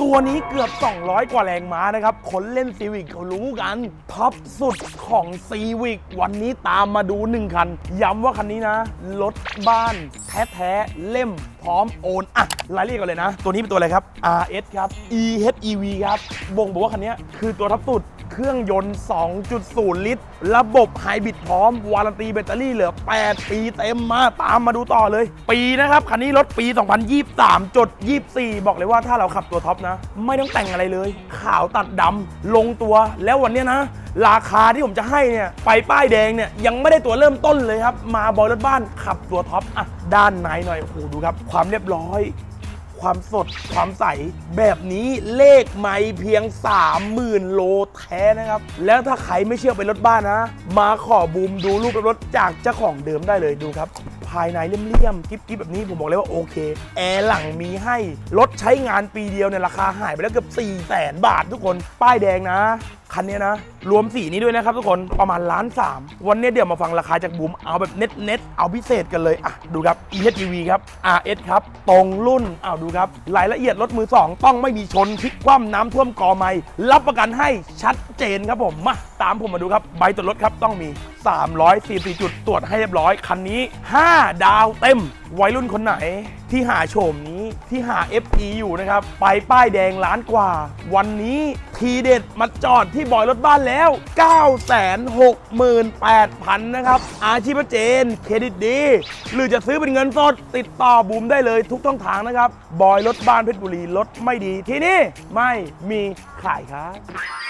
ตัวนี้เกือบ 200 กว่าแรงม้านะครับ คนเล่นซีวิกเขารู้กันท็อปสุดของซีวิกวันนี้ตามมาดู 1 คัน ย้ำว่าคันนี้นะ รถบ้าน แท้ๆ เล่มพร้อมโอน อะ รายละเอียดก่อนเลยนะ ตัวนี้เป็นตัวอะไรครับ RS ครับ EHEV ครับ บ่งบอกว่าคันนี้คือตัวท็อปสุด เครื่องยนต์ 2.0 ลิตร ระบบไฮบริดพร้อม วารันตีแบตเตอรี่เหลือ 8 ปีเต็มมา ตามมาดูต่อเลย ปีนะครับ คันนี้รถปี 2023จด24 บอกเลยว่าถ้าเราขับตัวท็อปนะ ไม่ต้องแต่งอะไรเลย ขาวตัดดำลงตัวแล้ววันนี้นะ ราคาที่ผมจะให้เนี่ยไปป้ายแดงเนี่ยยังไม่ได้ตัวเริ่มต้นเลยครับ มาบอยรถบ้านขับตัวท็อปอะด้านในหน่อยโอ้โหดูครับ ความเรียบร้อย ความสดความใส แบบนี้เลขไม่เพียง 30,000 โลแท้นะครับ แล้วถ้าใครไม่เชื่อเป็นรถบ้านนะ มาขอบูมดูรูปรถจากเจ้าของเดิมได้เลยดูครับ ภายในเลี่ยมๆกิ๊บๆแบบนี้ผมบอกเลยว่าโอเค แอร์หลังมีให้รถใช้งานปีเดียวเนี่ยราคาหายไปแล้วเกือบ4 0 0 0 0 0บาททุกคน ป้ายแดงนะ คันนี้นะ รวมสีนี้ด้วยนะครับทุกคนประมาณล้านสามวันนี้เดี๋ยวมาฟังราคาจากบูมเอาแบบเน็ตเน็ตๆเอาพิเศษกันเลยอะดูครับ EHEV ครับ RS ครับตรงรุ่นอ้าวดูครับรายละเอียดรถมือ 2 ต้องไม่มีชนพลิกคว่ำน้ำท่วมกอไม้รับประกันให้ชัดเจนครับผมมาตามผมมาดูครับใบตรวจรถครับต้องมี 344 จุดตรวจให้เรียบร้อย คันนี้ 5 ดาวเต็ม วัยรุ่นคนไหนที่หาโฉมนี้ที่หา FE อยู่นะครับ ไปป้ายแดงล้านกว่า วันนี้ทีเด็ดมาจอดที่บอยรถบ้านแล้ว 968,000 นะครับ อาชีพเจน เครดิตดี หรือจะซื้อเป็นเงินสด ติดต่อบูมได้เลยทุกช่องทางนะครับ บอยรถบ้านเพชรบุรีรถไม่ดีที่นี่ไม่มีขายครับ